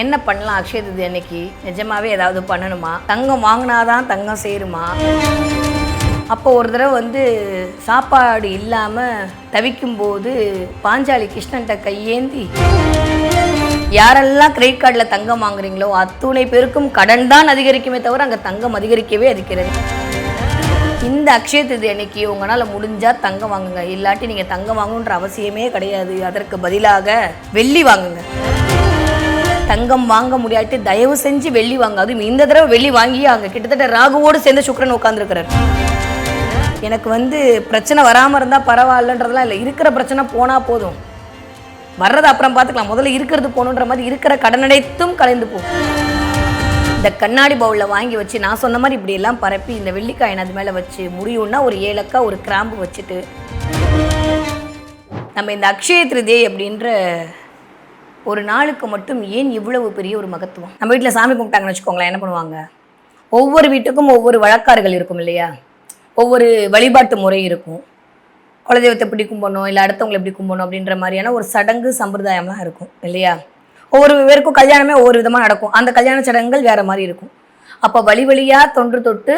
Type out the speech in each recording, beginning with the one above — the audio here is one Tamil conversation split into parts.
என்ன பண்ணலாம் அக்ஷய திதி அன்னைக்கு? நிஜமாவே ஏதாவது பண்ணணுமா? தங்கம் வாங்கினாதான் தங்கம் சேருமா? அப்போ ஒரு தடவை வந்து சாப்பாடு இல்லாமல் தவிக்கும் போது பாஞ்சாலி கிருஷ்ணன்ட்ட கையேந்தி யாரெல்லாம் கிரெடிட் கார்டில் தங்கம் வாங்குறீங்களோ அத்துணை பேருக்கும் கடன் தான் அதிகரிக்குமே தவிர அங்கே தங்கம் அதிகரிக்கவே அதிகரிக்கிறது இந்த அக்ஷய திதி அன்னைக்கு உங்களால் முடிஞ்சால் தங்கம் வாங்குங்க. இல்லாட்டி நீங்கள் தங்கம் வாங்கணுன்ற அவசியமே கிடையாது. அதற்கு பதிலாக வெள்ளி வாங்குங்க. தங்கம் வாங்க முடியாட்டு தயவு செஞ்சு வெள்ளி வாங்க அதுவும் இந்த தடவை வெள்ளி வாங்கி அங்கே கிட்டத்தட்ட ராகுவோடு சேர்ந்து சுக்கரன் உட்காந்துருக்கிறார் எனக்கு வந்து பிரச்சனை வராமல் இருந்தால் பரவாயில்லன்றதெல்லாம் இல்லை. இருக்கிற பிரச்சனை போனால் போதும். வர்றது அப்புறம் பார்த்துக்கலாம். முதல்ல இருக்கிறது போகணுன்ற மாதிரி இருக்கிற கடனடைத்தும் கலைந்து போகும். இந்த கண்ணாடி பவுலில் வாங்கி வச்சு நான் சொன்ன மாதிரி இப்படி எல்லாம் பரப்பி இந்த வெள்ளிக்காயின் அது மேலே வச்சு முடியும்னா ஒரு ஏலக்காய் ஒரு கிராம்பு வச்சுட்டு நம்ம இந்த அக்ஷய திருதே அப்படின்ற ஒரு நாளுக்கு மட்டும் ஏன் இவ்வளவு பெரிய ஒரு மகத்துவம்? நம்ம வீட்டில் சாமி கும்பிட்டாங்கன்னு வச்சுக்கோங்களேன் என்ன பண்ணுவாங்க? ஒவ்வொரு வீட்டுக்கும் ஒவ்வொரு வழக்காறுகள் இருக்கும் இல்லையா? ஒவ்வொரு வழிபாட்டு முறை இருக்கும். குலதெய்வத்தை எப்படி கும்பிடணும் இல்லை அடுத்தவங்களை எப்படி கும்பிடணும் அப்படின்ற மாதிரியான ஒரு சடங்கு சம்பிரதாயம்லாம் இருக்கும் இல்லையா? ஒவ்வொரு பேருக்கும் கல்யாணமே ஒவ்வொரு விதமாக நடக்கும். அந்த கல்யாண சடங்குகள் வேறு மாதிரி இருக்கும். அப்போ வழி வழியாக தொன்று தொட்டு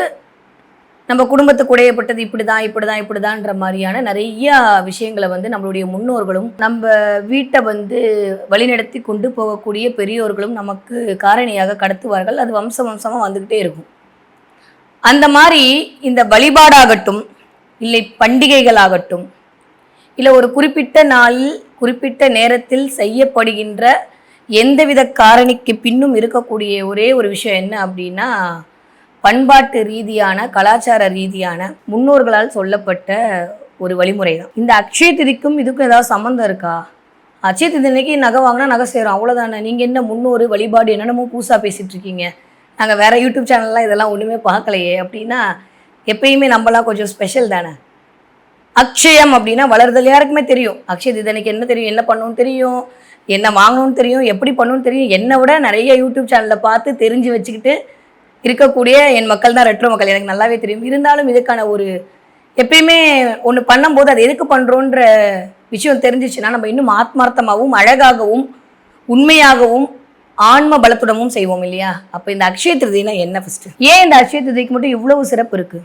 நம்ம குடும்பத்துக்கு உடையப்பட்டது இப்படிதான் இப்படிதான் இப்படிதான்ற மாதிரியான நிறைய விஷயங்களை வந்து நம்மளுடைய முன்னோர்களும் நம்ம வீட்டை வந்து வழிநடத்தி கொண்டு போகக்கூடிய பெரியோர்களும் நமக்கு காரணியாக கடத்துவார்கள். அது வம்ச வம்சமாக வந்துக்கிட்டே இருக்கும். அந்த மாதிரி இந்த வழிபாடாகட்டும் இல்லை பண்டிகைகளாகட்டும் இல்லை ஒரு குறிப்பிட்ட நாளில் குறிப்பிட்ட நேரத்தில் செய்யப்படுகின்ற எந்தவித காரணிக்கு பின்னும் இருக்கக்கூடிய ஒரே ஒரு விஷயம் என்ன அப்படின்னா பண்பாட்டு ரீதியான கலாச்சார ரீதியான முன்னோர்களால் சொல்லப்பட்ட ஒரு வழிமுறை தான் இந்த அக்ஷய திதிக்கும் இதுக்கும் ஏதாவது சம்மந்தம் இருக்கா? அக்ஷய திதி அன்னைக்கு நகை வாங்கினா நகை சேரும் அவ்வளோதானே நீங்கள் என்ன முன்னோரு வழிபாடு என்னென்னமோ புதுசாக பேசிகிட்டு இருக்கீங்க நாங்கள் வேறு யூடியூப் சேனல்லாம் இதெல்லாம் ஒன்றுமே பார்க்கலையே அப்படின்னா எப்பயுமே நம்மளாம் கொஞ்சம் ஸ்பெஷல் தானே. அக்ஷயம் அப்படின்னா வளர்தல் யாருக்குமே தெரியும். அக்ஷய திதனைக்கு என்ன தெரியும்? என்ன பண்ணணும்னு தெரியும்? என்ன வாங்கணும்னு தெரியும்? எப்படி பண்ணணும்னு தெரியும்? என்னை விட நிறைய யூடியூப் சேனலில் பார்த்து தெரிஞ்சு வச்சுக்கிட்டு இருக்கக்கூடிய என் மக்கள் தான் ரெட்ரோ மக்கள். எனக்கு நல்லாவே தெரியும். இருந்தாலும் இதுக்கான ஒரு எப்பயுமே ஒன்று பண்ணும்போது அது எதுக்கு பண்ணுறோன்ற விஷயம் தெரிஞ்சிச்சுன்னா நம்ம இன்னும் ஆத்மார்த்தமாகவும் அழகாகவும் உண்மையாகவும் ஆன்ம பலத்துடமும் செய்வோம் இல்லையா? அப்போ இந்த அக்ஷய திருதினா என்ன ஃபஸ்ட்டு ஏன் இந்த அக்ஷய திருதிக்கு மட்டும் இவ்வளவு சிறப்பு இருக்குது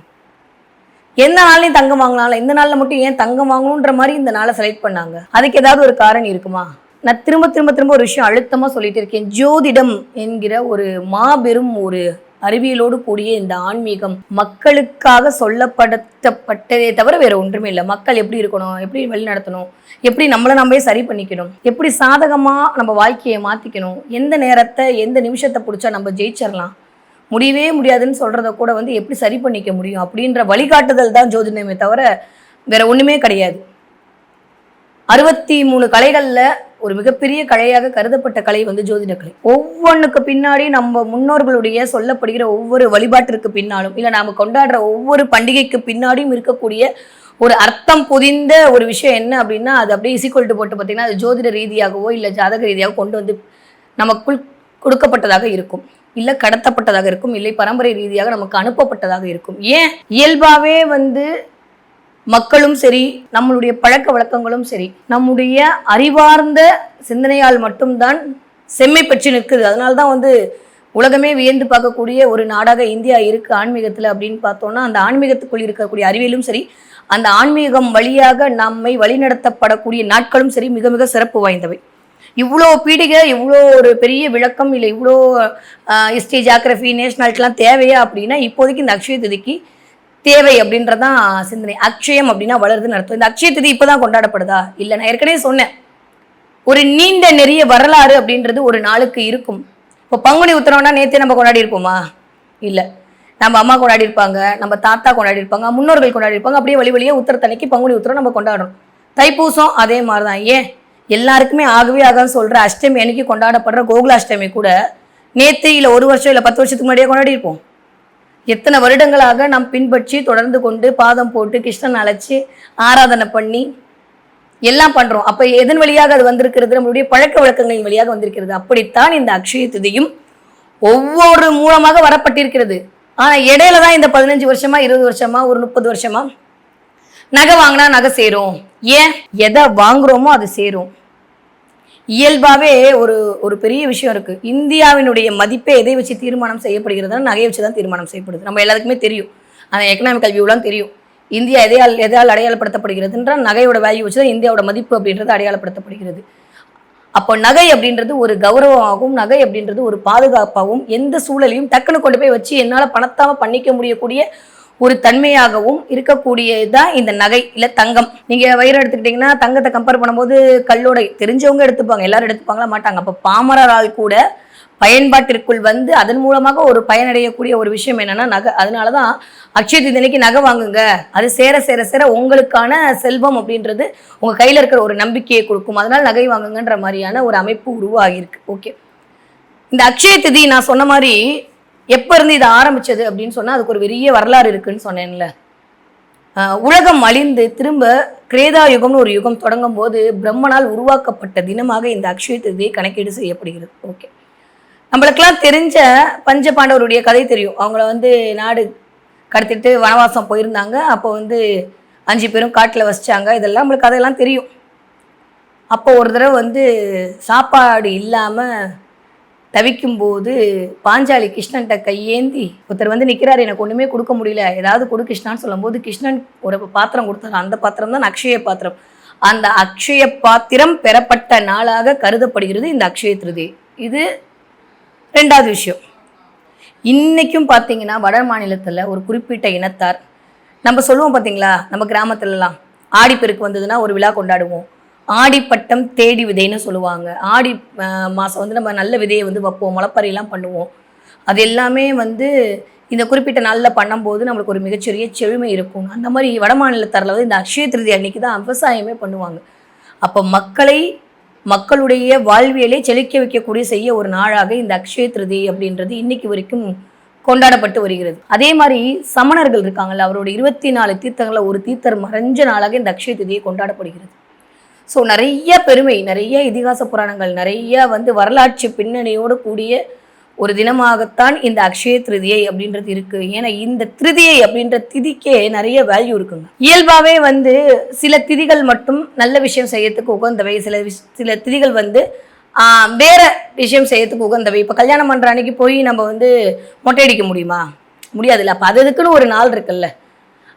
எந்த நாள்லையும் தங்கம் வாங்கினாலும் இந்த நாளில் மட்டும் ஏன் தங்கம் வாங்கணுன்ற மாதிரி இந்த நாளை செலக்ட் பண்ணாங்க? அதுக்கு ஏதாவது ஒரு காரணம் இருக்குமா? நான் திரும்ப திரும்ப திரும்ப ஒரு விஷயம் அழுத்தமாக சொல்லிட்டு இருக்கேன். ஜோதிடம் என்கிற ஒரு மாபெரும் ஒரு அறிவியலோடு கூடிய இந்த ஆன்மீகம் மக்களுக்காக சொல்லப்படுத்தப்பட்டதே தவிர வேற ஒன்றுமே இல்லை. மக்கள் எப்படி இருக்கணும் எப்படி வழி நடத்தணும் எப்படி நம்மளை நம்மளே சரி பண்ணிக்கணும் எப்படி சாதகமாக நம்ம வாழ்க்கையை மாற்றிக்கணும் எந்த நேரத்தை எந்த நிமிஷத்தை பிடிச்சா நம்ம ஜெயிச்சிடலாம் முடியவே முடியாதுன்னு சொல்கிறத கூட வந்து எப்படி சரி பண்ணிக்க முடியும் அப்படின்ற வழிகாட்டுதல் தான் ஜோதிடமே தவிர வேற ஒன்றுமே கிடையாது. அறுபத்தி மூணு கலைகளில் ஒரு மிகப்பெரிய கலையாக கருதப்பட்ட கலை வந்து ஜோதிட கலை. ஒவ்வொன்றுக்கு பின்னாடி நம்ம முன்னோர்களுடைய சொல்லப்படுகிற ஒவ்வொரு வழிபாட்டிற்கு பின்னாலும் இல்லை நாம் கொண்டாடுற ஒவ்வொரு பண்டிகைக்கு பின்னாடியும் இருக்கக்கூடிய ஒரு அர்த்தம் புதிந்த ஒரு விஷயம் என்ன அப்படின்னா அது அப்படியே இசிக்கொல்ட்டு போட்டு பார்த்தீங்கன்னா அது ஜோதிட ரீதியாகவோ இல்லை ஜாதக ரீதியாகவோ கொண்டு வந்து நமக்குள் கொடுக்கப்பட்டதாக இருக்கும். இல்லை கடத்தப்பட்டதாக இருக்கும். இல்லை பரம்பரை ரீதியாக நமக்கு அனுப்பப்பட்டதாக இருக்கும். ஏன்? இயல்பாகவே வந்து மக்களும் சரி நம்மளுடைய பழக்க வழக்கங்களும் சரி நம்முடைய அறிவார்ந்த சிந்தனையால் மட்டும்தான் செம்மை பெற்று நிற்குது. அதனால தான் வந்து உலகமே வியந்து பார்க்கக்கூடிய ஒரு நாடாக இந்தியா இருக்குது ஆன்மீகத்தில் அப்படின்னு பார்த்தோன்னா அந்த ஆன்மீகத்துக்குள் இருக்கக்கூடிய அறிவியலும் சரி அந்த ஆன்மீகம் வழியாக நம்மை வழிநடத்தப்படக்கூடிய நாட்களும் சரி மிக மிக சிறப்பு வாய்ந்தவை. இவ்வளோ பீடிகை இவ்வளோ ஒரு பெரிய விளக்கம் இல்லை இவ்வளோ ஹிஸ்ட்ரி ஜாகிரஃபி நேஷனாலிட்டிலாம் தேவையா அப்படின்னா இப்போதைக்கு இந்த அக்ஷய திதிக்கு தேவை அப்படின்றதான் சிந்தனை. அக்ஷயம் அப்படின்னா வளருதுன்னு அர்த்தம். இந்த அக்ஷய திதி இப்போதான் கொண்டாடப்படுதா? இல்லை நான் ஏற்கனவே சொன்னேன். ஒரு நீண்ட நெறிய வரலாறு அப்படின்றது ஒரு நாளுக்கு இருக்கும். இப்போ பங்குனி உத்தரவுனா நேற்றே நம்ம கொண்டாடி இருப்போமா? இல்லை. நம்ம அம்மா கொண்டாடி இருப்பாங்க நம்ம தாத்தா கொண்டாடி இருப்பாங்க முன்னோர்கள் கொண்டாடி இருப்பாங்க. அப்படியே வழி வழியாக உத்தரத்தனைக்கு பங்குனி உத்தரம் நம்ம கொண்டாடுறோம். தைப்பூசம் அதே மாதிரி தான் ஏன்? எல்லாருக்குமே ஆகவே ஆகான்னு சொல்கிற அஷ்டமி அன்னைக்கு கொண்டாடப்படுற கோகுலாஷ்டமி கூட நேற்று இல்லை ஒரு வருஷம் இல்லை பத்து வருஷத்துக்கு முன்னாடியே கொண்டாடி இருப்போம். எத்தனை வருடங்களாக நாம் பின்பற்றி தொடர்ந்து கொண்டு பாதம் போட்டு கிருஷ்ணன் அழைச்சி ஆராதனை பண்ணி எல்லாம் பண்றோம். அப்ப எதன் வழியாக அது வந்திருக்கிறது? நம்மளுடைய பழக்க வழக்கங்களின் வழியாக வந்திருக்கிறது. அப்படித்தான் இந்த அக்ஷய திதியும் ஒவ்வொரு மூலமாக வரப்பட்டிருக்கிறது. ஆனா இடையில தான் இந்த பதினஞ்சு வருஷமா இருபது வருஷமா ஒரு முப்பது வருஷமா நகை வாங்கினா நகை சேரும். ஏன்? எதை வாங்குறோமோ அது சேரும். இயல்பாகவே ஒரு ஒரு பெரிய விஷயம் இருக்கு. இந்தியாவினுடைய மதிப்பே எதை வச்சு தீர்மானம் செய்யப்படுகிறதுனா நகையை வச்சு தான் தீர்மானம் செய்யப்படுது. நம்ம எல்லாத்துக்குமே தெரியும். அந்த எக்கனாமிக்கல் வியூலாம் தெரியும். இந்தியா எதையால் எதால் அடையாளப்படுத்தப்படுகிறதுன்ற நகையோட வேல்யூ வச்சு தான் இந்தியாவோட மதிப்பு அப்படின்றது அடையாளப்படுத்தப்படுகிறது. அப்போ நகை அப்படின்றது ஒரு கௌரவமாகவும் நகை அப்படின்றது ஒரு பாதுகாப்பாகவும் எந்த சூழலையும் டக்குன்னு கொண்டு போய் வச்சு என்னால் பணத்தாமல் பண்ணிக்க முடியக்கூடிய ஒரு தன்மையாகவும் இருக்கக்கூடியதுதான் இந்த நகை இல்லை தங்கம். நீங்கள் வயிறு எடுத்துக்கிட்டிங்கன்னா தங்கத்தை கம்பேர் பண்ணும்போது கல்லோட தெரிஞ்சவங்க எடுத்துப்பாங்க. எல்லாரும் எடுத்துப்பாங்களா? மாட்டாங்க. அப்போ பாமரரால் கூட பயன்பாட்டிற்குள் வந்து அதன் மூலமாக ஒரு பயனடையக்கூடிய ஒரு விஷயம் என்னன்னா நகை. அதனால தான் அக்ஷய தீதனைக்கு நகை வாங்குங்க. அது சேர சேர சேர உங்களுக்கான செல்வம் அப்படின்றது உங்க கையில இருக்கிற ஒரு நம்பிக்கையை கொடுக்கும். அதனால நகை வாங்குங்கன்ற மாதிரியான ஒரு அமைப்பு உருவாகியிருக்கு. ஓகே இந்த அக்ஷய திதி நான் சொன்ன மாதிரி எப்போ இருந்து இது ஆரம்பிச்சது அப்படின்னு சொன்னால் அதுக்கு ஒரு பெரிய வரலாறு இருக்குன்னு சொன்னேன்ல. உலகம் அழிந்து திரும்ப கிரேதா யுகம்னு ஒரு யுகம் தொடங்கும் போது பிரம்மனால் உருவாக்கப்பட்ட தினமாக இந்த அக்ஷய திதியை கணக்கீடு செய்யப்படுகிறது. ஓகே. நம்மளுக்கெல்லாம் தெரிஞ்ச பஞ்ச பாண்டவருடைய கதை தெரியும். அவங்கள வந்து நாடு கடத்திட்டு வனவாசம் போயிருந்தாங்க. அப்போ வந்து அஞ்சு பேரும் காட்டில் வசித்தாங்க இதெல்லாம் நம்மளுக்கு கதையெல்லாம் தெரியும். அப்போ ஒரு தடவை வந்து சாப்பாடு இல்லாமல் தவிக்கும்போது பாஞ்சாலி கிருஷ்ணன்கிட்ட கையேந்தி ஒருத்தர் வந்து நிற்கிறாரு எனக்கு ஒன்றுமே கொடுக்க முடியல. ஏதாவது கொடு கிருஷ்ணான்னு சொல்லும்போது கிருஷ்ணன் ஒரு பாத்திரம் கொடுத்தாரு. அந்த பாத்திரம் தான் அக்ஷய பாத்திரம். அந்த அக்ஷய பாத்திரம் பெறப்பட்ட நாளாக கருதப்படுகிறது இந்த அக்ஷய திருதி. இது ரெண்டாவது விஷயம். இன்றைக்கும் பார்த்தீங்கன்னா வட மாநிலத்தில் ஒரு குறிப்பிட்ட இனத்தார் நம்ம சொல்லுவோம் பார்த்தீங்களா நம்ம கிராமத்துலலாம் ஆடிப்பெருக்கு வந்ததுன்னா ஒரு விழா கொண்டாடுவோம். ஆடிப்பட்டம் தேடி விதைன்னு சொல்லுவாங்க. ஆடி மாதம் வந்து நம்ம நல்ல விதையை வந்து வைப்போம் முளைப்பறியெல்லாம் பண்ணுவோம். அது எல்லாமே வந்து இந்த குறிப்பிட்ட நாளில் பண்ணும்போது நம்மளுக்கு ஒரு மிகச்சிறிய செழுமை இருக்கும். அந்த மாதிரி வட மாநிலத்தாரில் வந்து இந்த அக்ஷய திருதி அன்னைக்கு தான் விவசாயமே பண்ணுவாங்க. அப்போ மக்களை மக்களுடைய வாழ்வியலை செழிக்க வைக்கக்கூடிய செய்ய ஒரு நாளாக இந்த அக்ஷய திருதி அப்படின்றது இன்னைக்கு வரைக்கும் கொண்டாடப்பட்டு வருகிறது. அதே மாதிரி சமணர்கள் இருக்காங்கல்ல அவரோட இருபத்தி நாலு தீர்த்தங்களில் ஒரு தீர்த்தர் மறைஞ்ச நாளாக இந்த அக்ஷய திருதியை கொண்டாடப்படுகிறது. ஸோ நிறைய பெருமை நிறைய இதிகாச புராணங்கள் நிறைய வந்து வரலாற்று பின்னணியோடு கூடிய ஒரு தினமாகத்தான் இந்த அக்ஷய திருதியை அப்படின்றது இருக்கு. ஏன்னா இந்த திருதியை அப்படின்ற திதிக்கே நிறைய வேல்யூ இருக்குங்க. இயல்பாகவே வந்து சில திதிகள் மட்டும் நல்ல விஷயம் செய்யறதுக்கு உகந்தவை சில விஷ் சில திதிகள் வந்து வேற விஷயம் செய்யறதுக்கு உகந்தவை. இப்போ கல்யாணம் பண்ணுற அன்னைக்கு போய் நம்ம வந்து மொட்டை அடிக்க முடியுமா? முடியாதுல்ல. அப்போ அது அதுக்குன்னு ஒரு நாள் இருக்குல்ல.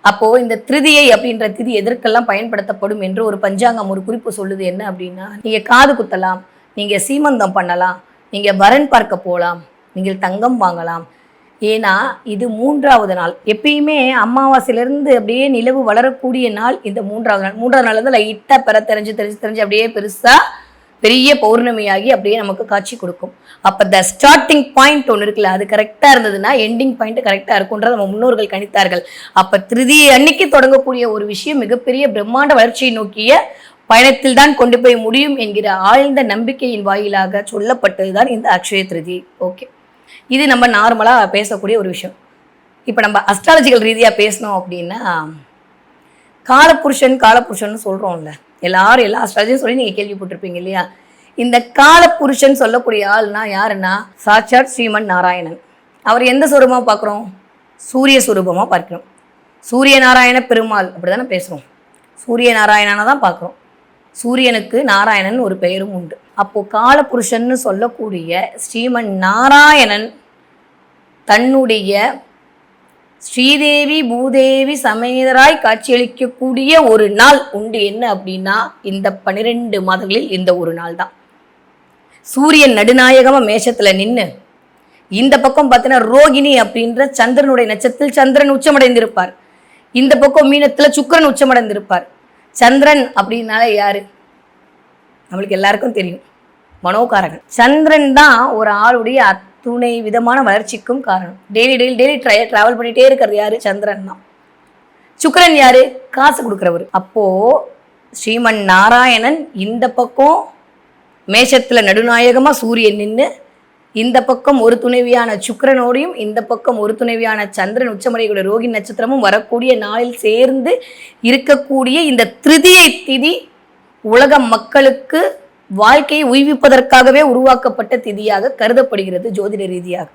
அப்போ இந்த திருதியை அப்படின்ற திதி எதற்கெல்லாம் பயன்படுத்தப்படும் என்று ஒரு பஞ்சாங்கம் ஒரு குறிப்பு சொல்லுது என்ன அப்படின்னா நீங்க காது குத்தலாம் நீங்க சீமந்தம் பண்ணலாம் நீங்க வரன் பார்க்க போகலாம் நீங்கள் தங்கம் வாங்கலாம். ஏன்னா இது மூன்றாவது நாள். எப்பயுமே அமாவாசையிலேருந்து அப்படியே நிலவு வளரக்கூடிய நாள் இந்த மூன்றாவது நாள். மூன்றாவது நாள் வந்து லைட்டாக பெற தெரிஞ்சு தெரிஞ்சு தெரிஞ்சு அப்படியே பெருசாக பெரிய பௌர்ணமியாகி அப்படியே நமக்கு காட்சி கொடுக்கும். அப்போ த ஸ்டார்டிங் பாயிண்ட் ஒன்று இருக்குல்ல அது கரெக்டாக இருந்ததுன்னா எண்டிங் பாயிண்ட் கரெக்டாக இருக்கும்ன்றத நம்ம முன்னோர்கள் கணித்தார்கள். அப்போ திருதி அன்னைக்கு தொடங்கக்கூடிய ஒரு விஷயம் மிகப்பெரிய பிரம்மாண்ட வளர்ச்சியை நோக்கிய பயணத்தில் தான் கொண்டு போய் முடியும் என்கிற ஆழ்ந்த நம்பிக்கையின் வாயிலாக சொல்லப்பட்டதுதான் இந்த அக்ஷய திருதி. ஓகே இது நம்ம நார்மலாக பேசக்கூடிய ஒரு விஷயம். இப்போ நம்ம அஸ்ட்ராலஜிக்கல் ரீதியாக பேசணும் அப்படின்னா காலப்புருஷன் காலப்புருஷன் சொல்கிறோம்ல எல்லாரும் எல்லா அஸ்ட்ராலஜியும் சொல்லி நீங்கள் கேள்விப்பட்டிருப்பீங்க இல்லையா? இந்த காலப்புருஷன் சொல்லக்கூடிய ஆள்னா யாருன்னா சாட்சாத் ஸ்ரீமன் நாராயணன். அவர் எந்த சுரூபமாக பார்க்குறோம்? சூரிய சுரூபமாக பார்க்கிறோம். சூரிய நாராயண பெருமாள் அப்படி தானே பேசுகிறோம் சூரிய நாராயணனை தான் பார்க்குறோம். சூரியனுக்கு நாராயணன் ஒரு பெயரும் உண்டு. அப்போது காலபுருஷன்னு சொல்லக்கூடிய ஸ்ரீமன் நாராயணன் தன்னுடைய ஸ்ரீதேவி பூதேவி சமேதராய் காட்சியளிக்கக்கூடிய ஒரு நாள் உண்டு. என்ன அப்படின்னா இந்த பன்னிரெண்டு மாதங்களில் இந்த ஒரு நாள் தான். சூரியன் நடுநாயகமாக மேஷத்தில் நின்று இந்த பக்கம் பார்த்தீங்கன்னா ரோகிணி அப்படின்ற சந்திரனுடைய நட்சத்திரத்தில் சந்திரன் உச்சமடைந்திருப்பார். இந்த பக்கம் மீனத்தில் சுக்கரன் உச்சமடைந்திருப்பார். சந்திரன் அப்படின்னால யாரு? நம்மளுக்கு எல்லாருக்கும் தெரியும். மனோகாரகன். சந்திரன் தான் ஒரு ஆளுடைய துணை விதமான வளர்ச்சிக்கும் காரணம். Daily daily daily try travel பண்ணிகிட்டே இருக்கிறது யாரு? சந்திரன் தான். சுக்கரன் யாரு? காசு கொடுக்குறவர். அப்போது ஸ்ரீமன் நாராயணன் இந்த பக்கம் மேஷத்தில் நடுநாயகமாக சூரியன் நின்று இந்த பக்கம் ஒரு துணைவியான சுக்கரனோடையும் இந்த பக்கம் ஒரு துணைவியான சந்திரன் உச்சமடையக்கூடிய ரோகி நட்சத்திரமும் வரக்கூடிய நாளில் சேர்ந்து இருக்கக்கூடிய இந்த திருதியை திதி உலக மக்களுக்கு வாழ்க்கையை உய்விப்பதற்காகவே உருவாக்கப்பட்ட திதியாக கருதப்படுகிறது ஜோதிட ரீதியாக.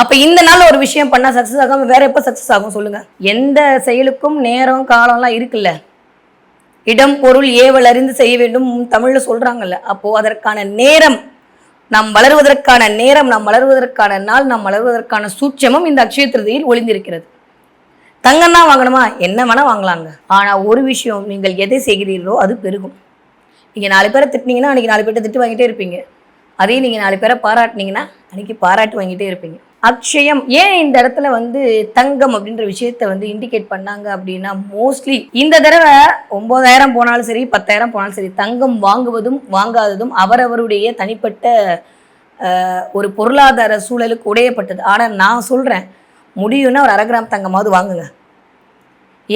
அப்ப இந்த நாள் ஒரு விஷயம் பண்ணா சக்சஸ் ஆகாம வேற எப்ப சக்சஸ் ஆகும் சொல்லுங்க. எந்த செயலுக்கும் நேரம் காலம்லாம் இருக்குல்ல. இடம் பொருள் ஏவல் அறிந்து செய்ய வேண்டும் தமிழ்ல சொல்றாங்கல்ல. அப்போ அதற்கான நேரம் நாம் வளருவதற்கான நேரம் நாம் வளருவதற்கான நாள் நாம் வளருவதற்கான சூட்சமும் இந்த அக்ஷய திருதியில் ஒளிந்திருக்கிறது. தங்கம் தான் வாங்கணுமா? என்ன வேணா வாங்கலாங்க. ஆனா ஒரு விஷயம் நீங்கள் எதை செய்கிறீர்களோ அது பெருகும். நீங்கள் நாலு பேரை திட்டினீங்கன்னா அன்னைக்கு நாலு பேர்ட்ட திட்டு வாங்கிட்டே இருப்பீங்க. அதையும் நீங்கள் நாலு பேரை பாராட்டினீங்கன்னா அன்னைக்கு பாராட்டு வாங்கிட்டே இருப்பீங்க. அக்ஷயம் ஏன் இந்த இடத்துல வந்து தங்கம் அப்படின்ற விஷயத்த வந்து இண்டிகேட் பண்ணாங்க அப்படின்னா மோஸ்ட்லி இந்த தடவை ஒன்பதாயிரம் போனாலும் சரி பத்தாயிரம் போனாலும் சரி தங்கம் வாங்குவதும் வாங்காததும் அவரவருடைய தனிப்பட்ட ஒரு பொருளாதார சூழலுக்கு உடையப்பட்டது. ஆனால் நான் சொல்கிறேன் முடியும்னா ஒரு அரை கிராம் தங்கமாவது வாங்குங்க.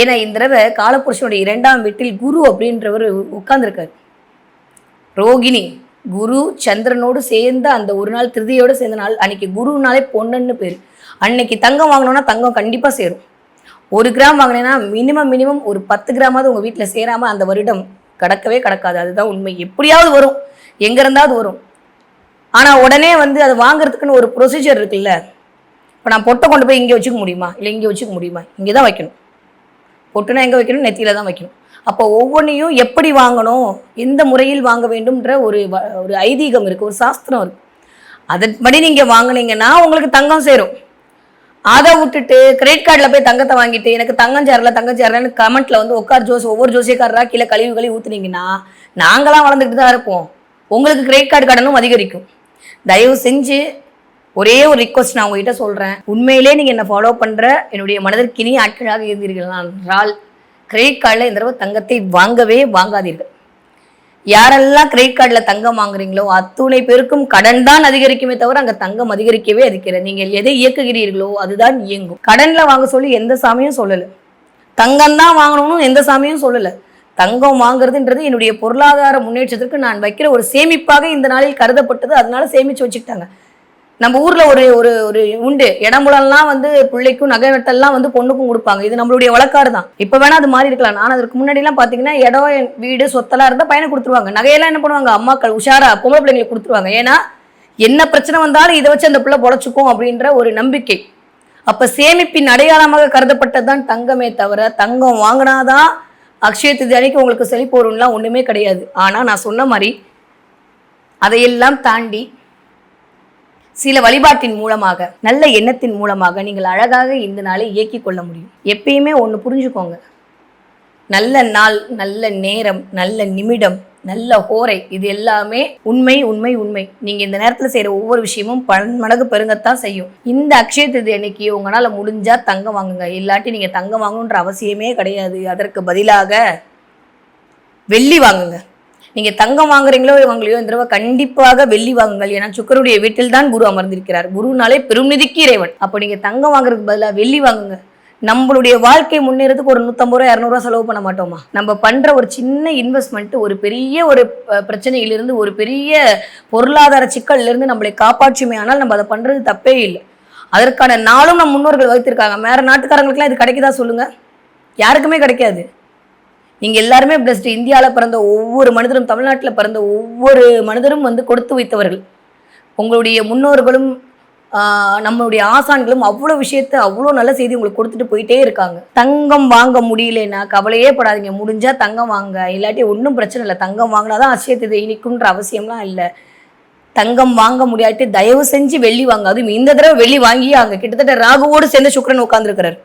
ஏன்னா இந்த தடவை காலப்புருஷனுடைய இரண்டாம் வீட்டில் குரு அப்படின்றவர் உட்கார்ந்துருக்காரு. ரோகிணி குரு சந்திரனோடு சேர்ந்து அந்த ஒரு நாள் திருதியோடு சேர்ந்த நாள் அன்னைக்கு குருனாலே பொண்ணுன்னு பேர். அன்னைக்கு தங்கம் வாங்கினோன்னா தங்கம் கண்டிப்பாக சேரும். ஒரு கிராம் வாங்கினேன்னா மினிமம் மினிமம் ஒரு பத்து கிராமாவது உங்கள் வீட்டில் சேராமல் அந்த வருடம் கடக்கவே கடக்காது. அதுதான் உண்மை. எப்படியாவது வரும். எங்கே இருந்தாவது வரும். ஆனால் உடனே வந்து அதை வாங்குறதுக்குன்னு ஒரு ப்ரொசீஜர் இருக்குல்ல. இப்போ நான் பொட்டை கொண்டு போய் இங்கே வச்சுக்க முடியுமா? இல்லை இங்கே வச்சுக்க முடியுமா? இங்கே தான் வைக்கணும். பொட்டுனா எங்கே வைக்கணும்? நெத்தியில் தான் வைக்கணும். அப்போ ஒவ்வொன்றையும் எப்படி வாங்கணும்? எந்த முறையில் வாங்க வேண்டும்ன்ற ஒரு வ- ஒரு ஐதீகம் இருக்குது ஒரு சாஸ்திரம் இருக்குது அதன்படி நீங்கள் வாங்குனீங்கன்னா உங்களுக்கு தங்கம் சேரும். அதை விட்டுட்டு கிரெடிட் கார்டில் போய் தங்கத்தை வாங்கிட்டு எனக்கு தங்கம் சேரல தங்கம் சேரலன்னு கமெண்ட்டில் வந்து உட்கார் ஜோஸ் ஒவ்வொரு ஜோசியக்காரராக கீழே கழிவு கழுவி ஊத்துனீங்கன்னா நாங்களாம் வளர்ந்துக்கிட்டு தான் இருப்போம். உங்களுக்கு கிரெடிட் கார்டு கடனும் அதிகரிக்கும். தயவு செஞ்சு ஒரே ஒரு ரிக்வஸ்ட் நான் உங்ககிட்ட சொல்கிறேன் உண்மையிலே நீங்கள் என்னை ஃபாலோ பண்ணுற என்னுடைய மனதிற்கினி ஆட்களாக இருந்தீர்கள் என்றால் கிரெடிட் கார்டில் இந்த தடவை தங்கத்தை வாங்கவே வாங்காதீர்கள். யாரெல்லாம் கிரெடிட் கார்டில் தங்கம் வாங்குறீங்களோ அத்துணை பேருக்கும் கடன் தான் அதிகரிக்குமே தவிர அங்கே தங்கம் அதிகரிக்கவே அதிகரிக்கிறது நீங்கள் எதை இயக்குகிறீர்களோ அதுதான் இயங்கும். கடனில் வாங்க சொல்லி எந்த சாமியும் சொல்லலை. தங்கம் தான் வாங்கணும்னு எந்த சாமியும் சொல்லலை. தங்கம் வாங்குறதுன்றது என்னுடைய பொருளாதார முன்னேற்றத்திற்கு நான் வைக்கிற ஒரு சேமிப்பாக இந்த நாளில் கருதப்பட்டது. அதனால சேமிச்சு வச்சுக்கிட்டாங்க. நம்ம ஊர்ல ஒரு ஒரு ஒரு உண்டு. இடமுலெல்லாம் வந்து பிள்ளைக்கும் நகை வெட்டெல்லாம் வந்து பொண்ணுக்கும் கொடுப்பாங்க. இது நம்மளுடைய வழக்காறு தான் இப்போ வேணா அது மாறி இருக்கலாம். நான் அதற்கு முன்னாடி எல்லாம் பாத்தீங்கன்னா இடம் என் வீடு சொத்தெல்லாம் இருந்தால் பையனை கொடுத்துருவாங்க. நகையெல்லாம் என்ன பண்ணுவாங்க? அம்மாக்கள் உஷாரா பொம்பளை பிள்ளைங்களுக்கு கொடுத்துருவாங்க. ஏன்னா என்ன பிரச்சனை வந்தாலும் இதை வச்சு அந்த பிள்ளை பொழைச்சுக்கும் அப்படின்ற ஒரு நம்பிக்கை. அப்ப சேமிப்பின் அடையாளமாக கருதப்பட்டது தான் தங்கமே தவிர தங்கம் வாங்கினாதான் அக்ஷய திதி அன்னைக்கு உங்களுக்கு செழிப்பு வரும்லாம் ஒண்ணுமே கிடையாது. ஆனா நான் சொன்ன மாதிரி அதையெல்லாம் தாண்டி சில வழிபாட்டின் மூலமாக நல்ல எண்ணத்தின் மூலமாக நீங்கள் அழகாக இந்த நாளை இயக்கிக் கொள்ள முடியும். எப்பயுமே ஒன்று புரிஞ்சுக்கோங்க. நல்ல நாள் நல்ல நேரம் நல்ல நிமிடம் நல்ல ஹோரை இது எல்லாமே உண்மை உண்மை உண்மை. நீங்கள் இந்த நேரத்தில் செய்கிற ஒவ்வொரு விஷயமும் பன்மடங்கு பெருங்கத்தான் செய்யும். இந்த அக்ஷய திதி அன்னைக்கு உங்களால் முடிஞ்சால் தங்கம் வாங்குங்க. இல்லாட்டி நீங்கள் தங்கம் வாங்கணுன்ற அவசியமே கிடையாது. அதற்கு பதிலாக வெள்ளி வாங்குங்க. நீங்க தங்கம் வாங்குறீங்களோ வாங்கலையோ இந்த தடவை கண்டிப்பாக வெள்ளி வாங்குங்கள். ஏன்னா சுக்கருடைய வீட்டில் தான் குரு அமர்ந்திருக்கிறார். குருனாலே பெருநிதிக்கு இறைவன். அப்போ நீங்க தங்கம் வாங்குறதுக்கு பதிலாக வெள்ளி வாங்குங்க. நம்மளுடைய வாழ்க்கை முன்னேறதுக்கு ஒரு நூற்றம்பது ரூபா இரநூறுவா செலவு பண்ண மாட்டோமா? நம்ம பண்ற ஒரு சின்ன இன்வெஸ்ட்மெண்ட் ஒரு பெரிய ஒரு பிரச்சனையிலிருந்து ஒரு பெரிய பொருளாதார சிக்கல்லிருந்து நம்மளை காப்பாற்றுமே. ஆனால் நம்ம அதை பண்றது தப்பே இல்லை. அதற்கான நாளும் நம் முன்னோர்கள் வகுத்திருக்காங்க. வேற நாட்டுக்காரங்களுக்குலாம் இது கிடைக்குதா சொல்லுங்க? யாருக்குமே கிடைக்காது. நீங்க எல்லாருமே பிளஸ்ட் இந்தியாவில் பிறந்த ஒவ்வொரு மனிதரும் தமிழ்நாட்டில் பிறந்த ஒவ்வொரு மனிதரும் வந்து கொடுத்து வைத்தவர்கள். உங்களுடைய முன்னோர்களும் நம்மளுடைய ஆசான்களும் அவ்வளோ விஷயத்த அவ்வளோ நல்ல செய்தி உங்களுக்கு கொடுத்துட்டு போயிட்டே இருக்காங்க. தங்கம் வாங்க முடியலன்னா கவலையே படாதீங்க. முடிஞ்சா தங்கம் வாங்க. இல்லாட்டி ஒன்றும் பிரச்சனை இல்லை. தங்கம் வாங்கினாதான் அசியத்தை இனிக்குன்ற அவசியம்லாம் இல்லை. தங்கம் வாங்க முடியாட்டி தயவு செஞ்சு வெள்ளி வாங்க அதுவும் இந்த தடவை வெள்ளி வாங்கி அங்கே கிட்டத்தட்ட ராகுவோடு சேர்ந்து சுக்கரன் உட்காந்துருக்கிறார்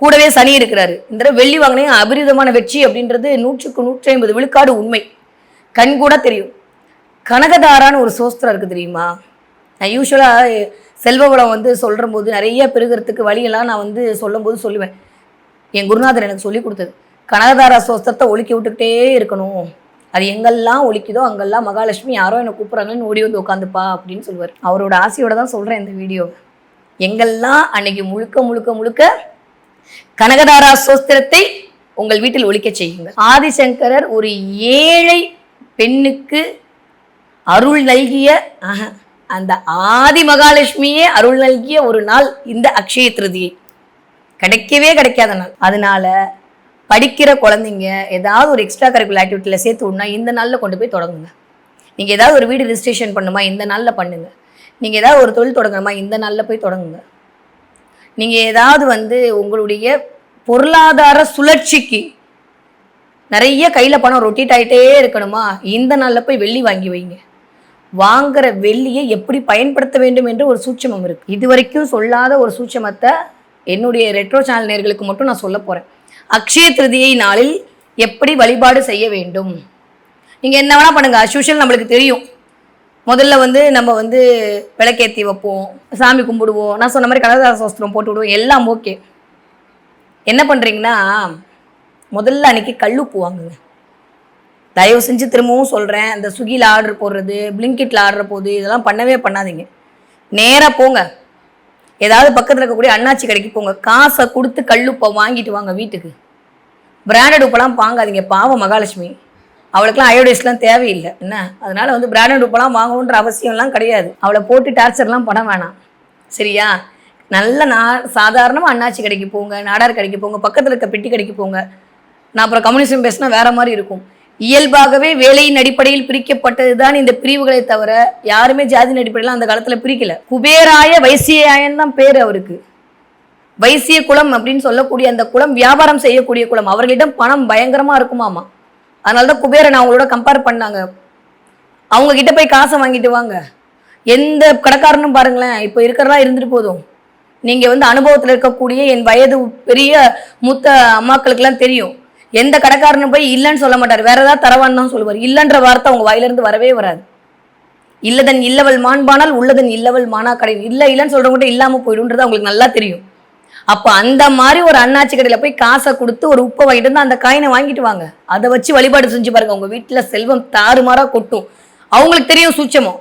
கூடவே சனி இருக்கிறாரு. இந்த தடவை வெள்ளி வாங்கினே அபரிதமான வெற்றி அப்படின்றது நூற்றுக்கு நூற்றி ஐம்பது விழுக்காடு உண்மை. கண் கூட தெரியும். கனகதாரான்னு ஒரு சோஸ்திரம் இருக்குது தெரியுமா? நான் யூஸ்வலாக செல்வ வளம் வந்து சொல்கிற போது நிறைய பெருகிறதுக்கு வழியெல்லாம் நான் வந்து சொல்லும்போது சொல்லுவேன். என் குருநாதர் எனக்கு சொல்லி கொடுத்தது. கனகதாரா சோஸ்திரத்தை ஒலிக்கி விட்டுக்கிட்டே இருக்கணும். அது எங்கெல்லாம் ஒழிக்குதோ அங்கெல்லாம் மகாலட்சுமி யாரோ என்னை கூப்பிட்றாங்கன்னு ஓடி வந்து உட்காந்துப்பா அப்படின்னு சொல்லுவார். அவரோட ஆசையோட தான் சொல்கிறேன் இந்த வீடியோவை. எங்கெல்லாம் அன்னைக்கு முழுக்க முழுக்க முழுக்க கனகதாரா சோஸ்திரத்தை உங்கள் வீட்டில் ஒழிக்க செய்யுங்கள். ஆதிசங்கரர் ஒரு ஏழை பெண்ணுக்கு அருள் நல்கிய அந்த ஆதி மகாலட்சுமியே அருள் நல்கிய ஒரு நாள் இந்த அக்ஷய திருதியை. கிடைக்கவே கிடைக்காத நாள். அதனால படிக்கிற குழந்தைங்க ஏதாவது ஒரு எக்ஸ்ட்ரா கரிக்குலர் ஆக்டிவிட்டியில் சேர்த்து விடனா இந்த நாளில் கொண்டு போய் தொடங்குங்க. நீங்கள் ஏதாவது ஒரு வீடு ரிஜிஸ்ட்ரேஷன் பண்ணுமா இந்த நாளில் பண்ணுங்க. நீங்கள் ஏதாவது ஒரு தொழில் தொடங்கணுமா இந்த நாளில் போய் தொடங்குங்க. நீங்கள் ஏதாவது வந்து உங்களுடைய பொருளாதார சுழற்சிக்கு நிறைய கையில் பணம் ரொட்டேட் ஆகிட்டே இருக்கணுமா? இந்த நாளில் போய் வெள்ளி வாங்கி வைங்க. வாங்குற வெள்ளியை எப்படி பயன்படுத்த வேண்டும் என்று ஒரு சூட்சமம் இருக்குது இது வரைக்கும் சொல்லாத ஒரு சூட்சமத்தை என்னுடைய ரெட்ரோ சேனல் நேர்களுக்கு மட்டும் நான் சொல்ல போகிறேன் அக்ஷய திருதியை நாளில் எப்படி வழிபாடு செய்ய வேண்டும்? நீங்கள் என்ன வேணால் பண்ணுங்கள் அஸ்யூஷுவல் நம்மளுக்கு தெரியும். முதல்ல வந்து நம்ம வந்து விளக்கேற்றி வைப்போம் சாமி கும்பிடுவோம். நான் சொன்ன மாதிரி கனகதார சோஸ்திரம் போட்டு விடுவோம். எல்லாம் ஓகே என்ன பண்ணுறீங்கன்னா முதல்ல அன்னைக்கு கல்லுப்பு வாங்குங்க. தயவு செஞ்சு திரும்பவும் சொல்கிறேன் இந்த ஸ்விக்கியில் ஆர்டர் போடுறது பிளிங்கிட்டில் ஆர்டர் போகுது இதெல்லாம் பண்ணவே பண்ணாதீங்க. நேராக போங்க. ஏதாவது பக்கத்தில் இருக்கக்கூடிய அண்ணாச்சி கடைக்கு போங்க. காசை கொடுத்து கல்லுப்பை வாங்கிட்டு வாங்க வீட்டுக்கு. பிராண்டட் உப்பெல்லாம் வாங்காதீங்க. பாவம் மகாலட்சுமி. அவளுக்குலாம் அயோடைஸ்லாம் தேவையில்லை. என்ன? அதனால வந்து பிராண்டட் உப்பெல்லாம் வாங்கணுன்ற அவசியம்லாம் கிடையாது. அவளை போட்டு டார்ச்சர்லாம் பண்ண வேணாம். சரியா? நல்ல நா சாதாரணமாக அண்ணாச்சி கடைக்கு போங்க நாடார் கடைக்கு போங்க பக்கத்தில் இருக்க பெட்டி கடைக்கு போங்க. நான் அப்புறம் கம்யூனிசம் பேசினா வேற மாதிரி இருக்கும். இயல்பாகவே வேலையின் அடிப்படையில் பிரிக்கப்பட்டது தான் இந்த பிரிவுகளை தவிர யாருமே ஜாதியின் அடிப்படையில் அந்த காலத்தில் பிரிக்கல. குபேராய வைசியாயன் தான் பேர் அவருக்கு. வைசிய குலம் அப்படின்னு சொல்லக்கூடிய அந்த குலம் வியாபாரம் செய்யக்கூடிய குலம். அவர்களிடம் பணம் பயங்கரமாக இருக்குமாமா. அதனால தான் குபேரன் அவங்களோட கம்பேர் பண்ணாங்க. அவங்க கிட்ட போய் காசை வாங்கிட்டு வாங்க. எந்த கடைக்காரனும் பாருங்களேன் இப்போ இருக்கிறதா இருந்துட்டு போதும். நீங்க வந்து அனுபவத்தில் இருக்கக்கூடிய என் வயது பெரிய மூத்த அம்மாக்களுக்கெல்லாம் தெரியும். எந்த கடைக்காரனும் போய் இல்லைன்னு சொல்ல மாட்டார். வேற ஏதாவது தரவான்னு தான் சொல்லுவார். இல்லைன்ற வார்த்தை அவங்க வாயிலிருந்து வரவே வராது. இல்லதன் இல்லவள் மாண்பானால் உள்ளதன் இல்லவள் மானா கடை இல்லை இல்லைன்னு சொல்றவங்க இல்லாமல் போயிடும்ன்றது அவங்களுக்கு நல்லா தெரியும். அப்போ அந்த மாதிரி ஒரு அண்ணாச்சி கடையில் போய் காசை கொடுத்து ஒரு உப்பை வாங்கிட்டு வந்து அந்த காயினை வாங்கிட்டு வாங்க. அதை வச்சு வழிபாடு செஞ்சு பாருங்க. உங்கள் வீட்டில் செல்வம் தாறுமாறாக கொட்டும். அவங்களுக்கு தெரியும் சூட்சமம்.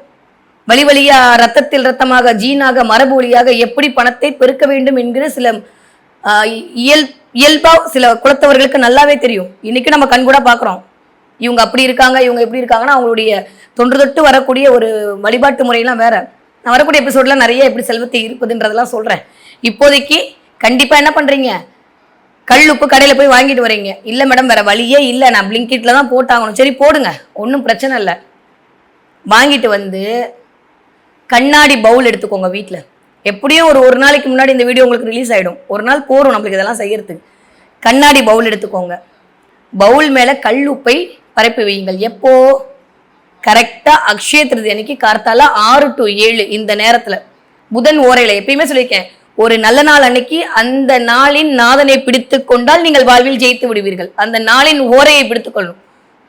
வழி வழியா ரத்தத்தில் ரத்தமாக ஜீனாக மரபு வழியாக எப்படி பணத்தை பெருக்க வேண்டும் என்கிற சில இயல் இயல்பா சில குலத்தவர்களுக்கு நல்லாவே தெரியும். இன்னைக்கு நம்ம கண்கூட பார்க்குறோம் இவங்க அப்படி இருக்காங்க இவங்க எப்படி இருக்காங்கன்னா அவங்களுடைய தொன்று தொட்டு வரக்கூடிய ஒரு வழிபாட்டு முறையெல்லாம் வேற. நான் வரக்கூடிய எபிசோட்ல நிறைய எப்படி செல்வத்தை இருப்பதுன்றதெல்லாம் சொல்றேன். இப்போதைக்கு கண்டிப்பா என்ன பண்றீங்க? கல் உப்பு கடையில் போய் வாங்கிட்டு வரீங்க. இல்லை மேடம் வேற வழியே இல்லை. நான் பிளிங்கிட்ல தான் போட்டாகணும். சரி போடுங்க. ஒன்றும் பிரச்சனை இல்லை. வாங்கிட்டு வந்து கண்ணாடி பவுல் எடுத்துக்கோங்க வீட்டில் எப்படியும் ஒரு ஒரு நாளைக்கு முன்னாடி இந்த வீடியோ உங்களுக்கு ரிலீஸ் ஆகிடும் ஒரு நாள் போகிறோம் நம்மளுக்கு இதெல்லாம் செய்யறதுக்கு. கண்ணாடி பவுல் எடுத்துக்கோங்க. பவுல் மேலே கல் உப்பை பரப்பி வையுங்கள். எப்போ? கரெக்டாக அக்ஷய திருதி அன்னைக்கு கார்த்தால ஆறு டு ஏழு இந்த நேரத்தில். புதன் ஓரையில. எப்பயுமே சொல்லியிருக்கேன். ஒரு நல்ல நாள் அன்னைக்கு அந்த நாளின் நாதனை பிடித்து கொண்டால் நீங்கள் வாழ்வில் ஜெயித்து விடுவீர்கள். அந்த நாளின் ஓரையை பிடித்துக்கொள்ளும்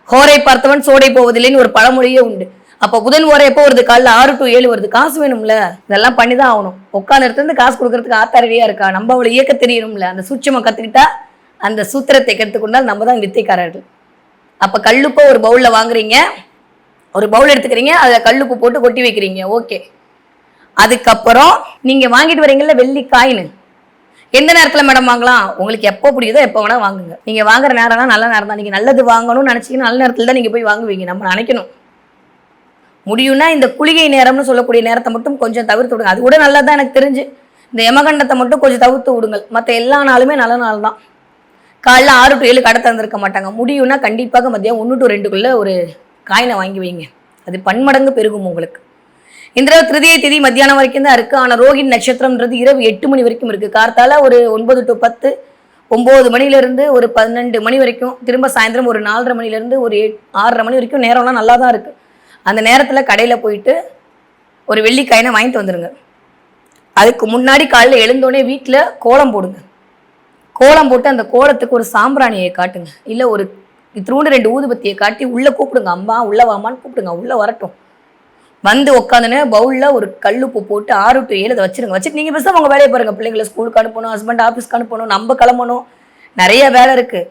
ஹோரை பார்த்தவன் சோடை போவதில்லைன்னு ஒரு பழமொழியே உண்டு. அப்போ புதன் ஓரை எப்போ வருது? காலைல ஆறு டு ஏழு வருது. காசு வேணும்ல? இதெல்லாம் பண்ணி தான் ஆகணும். உட்காந்து இடத்துல காசு கொடுக்கறதுக்கு ஆத்தாரடியா இருக்கா? நம்ம அவளை இயக்க தெரியணும்ல அந்த சூட்சமாக கற்றுக்கிட்டா அந்த சூத்திரத்தை கற்றுக்கொண்டால் நம்ம தான் வித்தைக்காரர்கள். அப்போ கல்லுப்போ ஒரு பவுலில் வாங்குறீங்க. ஒரு பவுல் எடுத்துக்கிறீங்க. அதில் கல்லுப்பு போட்டு கொட்டி வைக்கிறீங்க. ஓகே. அதுக்கப்புறம் நீங்கள் வாங்கிட்டு வரீங்கல்ல வெள்ளி காயின் எந்த நேரத்தில் மேடம் வாங்கலாம்? உங்களுக்கு எப்போ பிடிக்குதோ எப்போ வேணால் வாங்குங்க. நீங்கள் வாங்குற நேரம்னா நல்ல நேரம் தான். நீங்கள் நல்லது வாங்கணும்னு நினச்சிங்கன்னா நல்ல நேரத்தில் தான் நீங்கள் போய் வாங்குவீங்க. நம்ம நினைக்கணும். முடியும்னா இந்த குளிகை நேரம்னு சொல்லக்கூடிய நேரத்தை மட்டும் கொஞ்சம் தவிர்த்து விடுங்க. அது கூட நல்லது தான் எனக்கு தெரிஞ்சு. இந்த யமகண்டத்தை மட்டும் கொஞ்சம் தவிர்த்து விடுங்கள். மற்ற எல்லா நாளுமே நல்ல நாள் தான். காலைல ஆறு டு ஏழு கடை திறந்துருக்க மாட்டாங்க. முடியும்னா கண்டிப்பாக மதியம் ஒன்று டு ரெண்டுக்குள்ளே ஒரு காயினை வாங்கி வைங்க. அது பன்மடங்கு பெருகும் உங்களுக்கு. இந்த திருதிய திருதியை திதி மத்தியானம் வரைக்கும் தான் இருக்குது ஆனால் ரோஹிணி நட்சத்திரம்ன்றது இரவு எட்டு மணி வரைக்கும் இருக்குது கார்த்தால ஒரு ஒன்பது டு பத்து ஒம்பது மணிலேருந்து ஒரு பன்னெண்டு மணி வரைக்கும் திரும்ப சாயந்தரம் ஒரு நாலரை மணிலேருந்து ஒரு எட் ஆறரை மணி வரைக்கும் நேரம்லாம் நல்லா தான் இருக்குது அந்த நேரத்தில் கடையில் போயிட்டு ஒரு வெள்ளிக்காயினை வாங்கிட்டு வந்துடுங்க அதுக்கு முன்னாடி காலையில் எழுந்தோடனே வீட்டில் கோலம் போடுங்க. கோலம் போட்டு அந்த கோலத்துக்கு ஒரு சாம்பிராணியை காட்டுங்க. இல்லை ஒரு இத்திரூண்டு ரெண்டு ஊதுபத்தியை காட்டி உள்ளே கூப்பிடுங்க. அம்மா உள்ளே வாமான்னு கூப்பிடுங்க. உள்ளே வரட்டும். வந்து உட்காந்துன்னு பவுலில் ஒரு கல்லுப்பு போட்டு ஆறு டு ஏழு அதை வச்சுருங்க. வச்சுட்டு நீங்கள் பேசாம உங்கள் வேலையை பாருங்கள் பிள்ளைங்களை ஸ்கூலுக்கு அனுப்பணும் ஹஸ்பண்ட் ஆஃபீஸ்க்கு அனுப்பணும் நம்ம கிளம்பணும். நிறைய வேலை இருக்குது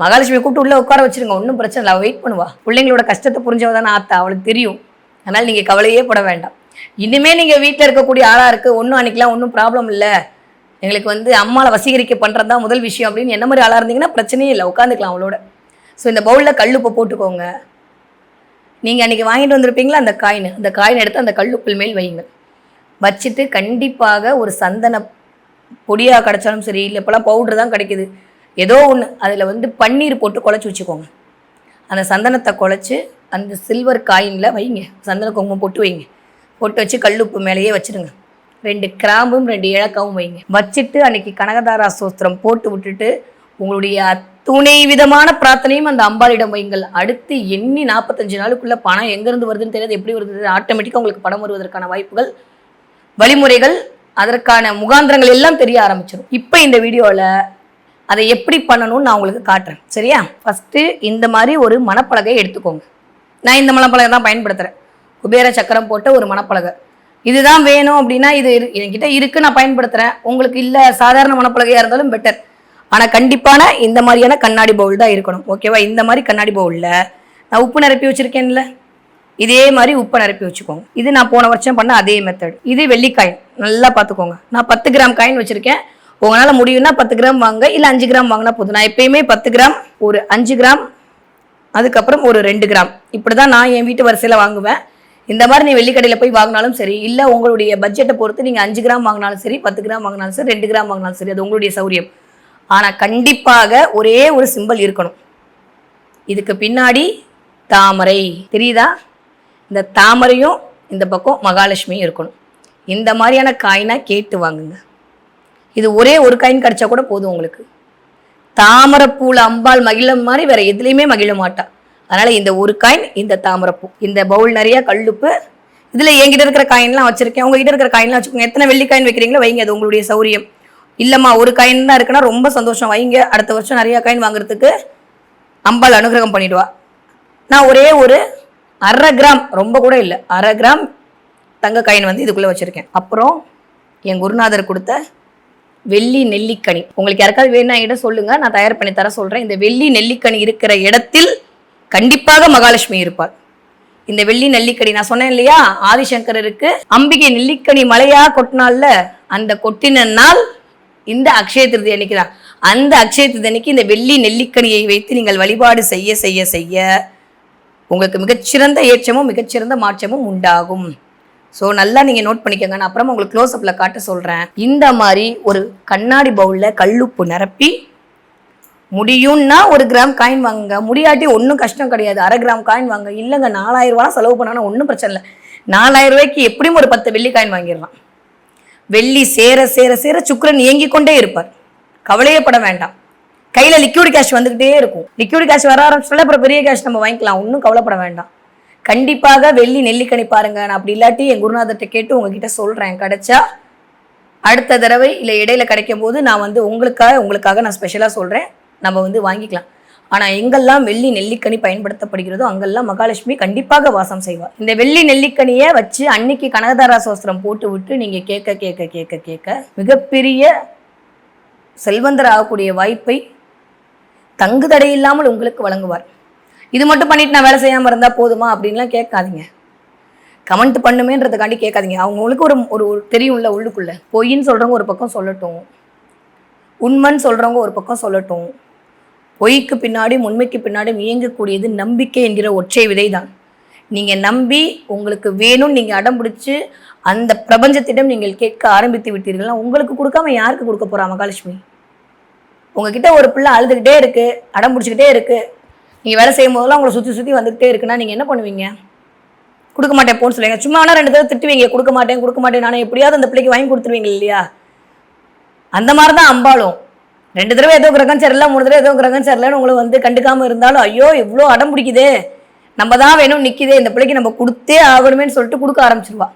மகாலட்சுமி கூப்பிட்டு உள்ளே உட்கார வச்சிருங்க. ஒன்றும் பிரச்சனை இல்லை. அவள் வெயிட் பண்ணுவா. பிள்ளைங்களோட கஷ்டத்தை புரிஞ்சவ தானே ஆத்தா. அவளுக்கு தெரியும். அதனால் நீங்கள் கவலையே பட வேண்டாம். இனிமேல் நீங்கள் வீட்டில் இருக்கக்கூடிய ஆளாக இருக்குது ஒன்றும் அன்றைக்கெலாம் ஒன்றும் ப்ராப்ளம் இல்லை. எங்களுக்கு வந்து அம்மாவை வசீகரிக்க பண்ணுறது தான் முதல் விஷயம் அப்படின்னு என்ன மாதிரி ஆளாக இருந்தீங்கன்னா பிரச்சனையே இல்லை. உட்காந்துக்கலாம் அவளோட. ஸோ இந்த பவுலில் கல்லுப்பை போட்டுக்கோங்க. நீங்கள் அன்றைக்கி வாங்கிட்டு வந்திருப்பீங்களா? அந்த காயின் அந்த காயின் எடுத்து அந்த கல்லுக்குள் மேல் வையுங்க வச்சுட்டு கண்டிப்பாக ஒரு சந்தன பொடியாக கிடைச்சாலும் சரி இல்லை இப்போலாம் பவுட்ரு தான் கிடைக்கிது. ஏதோ ஒன்று அதில் வந்து பன்னீர் போட்டு குழச்சி வச்சுக்கோங்க. அந்த சந்தனத்தை குழச்சி அந்த சில்வர் காயினில் வைங்க சந்தன குங்குமம் போட்டு வைங்க போட்டு வச்சு கல்லுப்பு மேலேயே வச்சுருங்க. ரெண்டு கிராம்பும் ரெண்டு ஏலக்காவும் வைங்க வச்சுட்டு அன்னைக்கு கனகதாரா சோஸ்திரம் போட்டு விட்டுட்டு உங்களுடைய துணை விதமான பிரார்த்தனையும் அந்த அம்பாளிடம் வைங்கள் அடுத்து எண்ணி நாற்பத்தஞ்சு நாளுக்குள்ள பணம் எங்கிருந்து வருதுன்னு தெரியாது. எப்படி வருது ஆட்டோமேட்டிக்காக உங்களுக்கு பணம் வருவதற்கான வாய்ப்புகள் வழிமுறைகள் அதற்கான முகாந்திரங்கள் எல்லாம் தெரிய ஆரம்பிச்சிடும் இப்போ இந்த வீடியோவில் அதை எப்படி பண்ணணும்னு நான் உங்களுக்கு காட்டுறேன். சரியா? ஃபஸ்ட்டு இந்த மாதிரி ஒரு மணப்பலகை எடுத்துக்கோங்க. நான் இந்த மணப்பலகை தான் பயன்படுத்துகிறேன் குபேர சக்கரம் போட்ட ஒரு மணப்பலகை. இதுதான் வேணும் அப்படின்னா இது இரு- என்கிட்ட இருக்குது நான் பயன்படுத்துகிறேன் உங்களுக்கு இல்லை சாதாரண மணப்பலகையாக இருந்தாலும் பெட்டர் ஆனால் கண்டிப்பான இந்த மாதிரியான கண்ணாடி பவுல் தான் இருக்கணும். ஓகேவா இந்த மாதிரி கண்ணாடி பவுலில் நான் உப்பு நிரப்பி வச்சுருக்கேன்ல? இதே மாதிரி உப்பை நிரப்பி வச்சுக்கோங்க. இது நான் போன வருஷம் பண்ண அதே மெத்தட் இது வெள்ளிக்காயின் நல்லா பார்த்துக்கோங்க. நான் பத்து கிராம் காயின் வச்சுருக்கேன். உங்களால் முடியும்னா பத்து கிராம் வாங்க. இல்லை அஞ்சு கிராம் வாங்கினா போதும். நான் எப்பயுமே பத்து கிராம் ஒரு அஞ்சு கிராம் அதுக்கப்புறம் ஒரு ரெண்டு கிராம். இப்படி தான் நான் என் வீட்டு வரிசையில் வாங்குவேன். இந்த மாதிரி நீ வெள்ளிக்கடையில் போய் வாங்கினாலும் சரி இல்லை உங்களுடைய பட்ஜெட்டை பொறுத்து நீங்கள் அஞ்சு கிராம் வாங்கினாலும் சரி பத்து கிராம் வாங்கினாலும் சரி ரெண்டு கிராம் வாங்கினாலும் சரி அது உங்களுடைய சௌரியம். ஆனால் கண்டிப்பாக ஒரே ஒரு சிம்பல் இருக்கணும். இதுக்கு பின்னாடி தாமரை. தெரியுதா? இந்த தாமரையும் இந்த பக்கம் மகாலட்சுமியும் இருக்கணும். இந்த மாதிரியான காயினாக கேட்டு வாங்குங்க. இது ஒரே ஒரு காயின் கிடைச்சா கூட போதும் உங்களுக்கு. தாமரைப்பூவில் அம்பாள் மகிழ மாதிரி வேற எதுலேயுமே மகிழ மாட்டா. அதனால் இந்த ஒரு காயின் இந்த தாமரைப்பூ. இந்த பவுல் நிறைய கல்லுப்பு. இதில் என்கிட்ட இருக்கிற காயின்லாம் வச்சுருக்கேன். உங்ககிட்ட இருக்கிற காயின்லாம் வச்சுக்கோங்க. எத்தனை வெள்ளி காயின் வைக்கிறீங்களோ வைங்க அது உங்களுடைய சௌரியம். இல்லம்மா ஒரு காயின் தான் இருக்குன்னா ரொம்ப சந்தோஷம். வைங்க அடுத்த வருஷம் நிறைய காயின் வாங்குறதுக்கு அம்பாள் அனுகிரகம் பண்ணிடுவா. நான் ஒரே ஒரு அரை கிராம் ரொம்ப கூட இல்லை அரை கிராம் தங்க காயின் வந்து இதுக்குள்ளே வச்சுருக்கேன். அப்புறம் என் குருநாதர் கொடுத்த வெள்ளி நெல்லிக்கனி. உங்களுக்கு யாருக்காவது வேணா என்கிட்ட சொல்லுங்க நான் தயார் பண்ணி தர சொல்கிறேன் இந்த வெள்ளி நெல்லிக்கனி இருக்கிற இடத்தில் கண்டிப்பாக மகாலட்சுமி இருப்பார் இந்த வெள்ளி நெல்லிக்கனி நான் சொன்னேன் இல்லையா ஆதிசங்கரருக்கு அம்பிகை நெல்லிக்கனி மலையா கொட்டினால அந்த கொட்டின நாள் இந்த அக்ஷய திருதி அன்னைக்கு தான். அந்த அக்ஷய திருதி அன்னைக்கு இந்த வெள்ளி நெல்லிக்கனியை வைத்து நீங்கள் வழிபாடு செய்ய செய்ய செய்ய உங்களுக்கு மிகச்சிறந்த ஏற்றமும் மிகச்சிறந்த மாற்றமும் உண்டாகும். ஸோ நல்லா நீங்கள் நோட் பண்ணிக்கோங்க. நான் அப்புறமா உங்களுக்கு க்ளோஸ்அப்பில் காட்ட சொல்கிறேன் இந்த மாதிரி ஒரு கண்ணாடி பவுலில் கல்லுப்பு நிரப்பி முடியும்னா ஒரு கிராம் காயின் வாங்குங்க. முடியாட்டி ஒன்றும் கஷ்டம் கிடையாது. அரை கிராம் காயின் வாங்க. இல்லைங்க நாலாயிரம் ரூபா செலவு பண்ணாலும் ஒன்றும் பிரச்சனை இல்லை. நாலாயிரம் ரூபாய்க்கு எப்படியும் ஒரு பத்து வெள்ளி காயின் வாங்கிடலாம். வெள்ளி சேர சேர சேர சுக்கரன் இயங்கி கொண்டே இருப்பார். கவலையே பட வேண்டாம். கையில லிக்யூட் கேஷ் வந்துகிட்டே இருக்கும். லிக்யூட் கேஷ் வர ஆரம்பிச்சால அப்புறம் பெரிய கேஷ் நம்ம வாங்கிக்கலாம். ஒன்றும் கவலைப்பட வேண்டாம். கண்டிப்பாக வெள்ளி நெல்லிக்கனி பாருங்க. நான் அப்படி இல்லாட்டி என் குருநாதர்கிட்ட கேட்டு உங்ககிட்ட சொல்றேன். கிடைச்சா அடுத்த தடவை இல்லை இடையில கிடைக்கும் போது நான் வந்து உங்களுக்காக உங்களுக்காக நான் ஸ்பெஷலாக சொல்கிறேன் நம்ம வந்து வாங்கிக்கலாம். ஆனால் எங்கெல்லாம் வெள்ளி நெல்லிக்கனி பயன்படுத்தப்படுகிறதோ அங்கெல்லாம் மகாலட்சுமி கண்டிப்பாக வாசம் செய்வார். இந்த வெள்ளி நெல்லிக்கனியை வச்சு அன்னைக்கு கனகதாரா சோஸ்திரம் போட்டு விட்டு நீங்கள் கேட்க கேட்க கேட்க கேட்க மிகப்பெரிய செல்வந்தர் ஆகக்கூடிய வாய்ப்பை தங்கு தடை இல்லாமல் உங்களுக்கு வழங்குவார். இது மட்டும் பண்ணிட்டு நான் வேலை செய்யாமல் இருந்தால் போதுமா? அப்படின்லாம் கேட்காதீங்க. கமெண்ட் பண்ணுமேன்றதுக்காண்டி கேட்காதீங்க. அவங்களுக்கு ஒரு ஒரு தெரியும்ல உள்ளுக்குள்ளே. பொய்ன்னு சொல்கிறவங்க ஒரு பக்கம் சொல்லட்டும். உண்மைன்னு சொல்கிறவங்க ஒரு பக்கம் சொல்லட்டும். பொய்க்கு பின்னாடியும் உண்மைக்கு பின்னாடி இயங்கக்கூடியது நம்பிக்கை என்கிற ஒற்றை விதை தான் நீங்கள் நம்பி உங்களுக்கு வேணும்னு நீங்கள் அடம் பிடிச்சி அந்த பிரபஞ்சத்திடம் நீங்கள் கேட்க ஆரம்பித்து விட்டீர்கள்னா உங்களுக்கு கொடுக்காம யாருக்கு கொடுக்க போகிறா மகாலட்சுமி? உங்ககிட்ட ஒரு பிள்ளை அழுதுகிட்டே இருக்குது அடம் பிடிச்சிக்கிட்டே இருக்குது நீங்கள் வேலை செய்யும் போதெல்லாம் உங்களை சுற்றி சுற்றி வந்துகிட்டே இருக்குன்னா நீங்கள் என்ன பண்ணுவீங்க? கொடுக்க மாட்டேன் போன்னு சொல்லுவீங்க. சும்மா ஆனால் ரெண்டு தடவை திட்டுவீங்க கொடுக்க மாட்டேன் கொடுக்க மாட்டேன். நானே எப்படியாவது அந்த பிள்ளைக்கு வாங்கி கொடுத்துருவீங்க இல்லையா? அந்த மாதிரி தான் அம்பாலும் ரெண்டு தடவை ஏதோ கிரகம் சரியில்ல மூணு தடவை ஏதோ கிரகம் சரியில்லைன்னு உங்களை வந்து கண்டுக்காமல் இருந்தாலும் ஐயோ இவ்வளோ அடம் பிடிக்குதே. நம்ம தான் வேணும் நிற்கிதே இந்த பிள்ளைக்கு நம்ம கொடுத்தே ஆகணுமேன்னு சொல்லிட்டு கொடுக்க ஆரம்பிச்சிருவா.